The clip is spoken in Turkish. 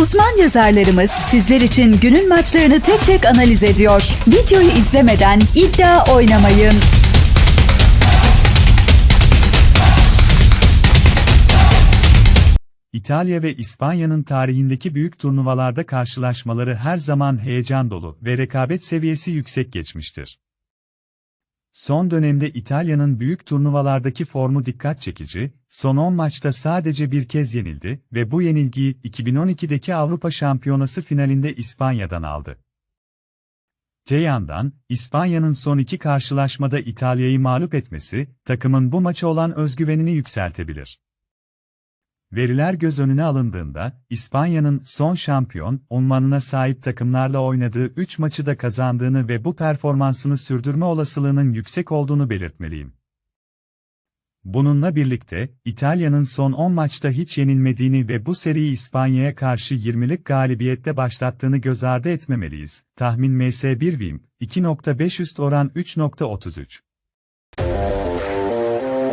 Uzman yazarlarımız sizler için günün maçlarını tek tek analiz ediyor. Videoyu izlemeden iddia oynamayın. İtalya ve İspanya'nın tarihindeki büyük turnuvalarda karşılaşmaları her zaman heyecan dolu ve rekabet seviyesi yüksek geçmiştir. Son dönemde İtalya'nın büyük turnuvalardaki formu dikkat çekici, son 10 maçta sadece bir kez yenildi ve bu yenilgiyi 2012'deki Avrupa Şampiyonası finalinde İspanya'dan aldı. Te yandan, İspanya'nın son iki karşılaşmada İtalya'yı mağlup etmesi, takımın bu maça olan özgüvenini yükseltebilir. Veriler göz önüne alındığında, İspanya'nın son şampiyon unvanına sahip takımlarla oynadığı 3 maçı da kazandığını ve bu performansını sürdürme olasılığının yüksek olduğunu belirtmeliyim. Bununla birlikte, İtalya'nın son 10 maçta hiç yenilmediğini ve bu seriyi İspanya'ya karşı 20'lik galibiyette başlattığını göz ardı etmemeliyiz. Tahmin MS1 Wim, 2.5 üst oran 3.33.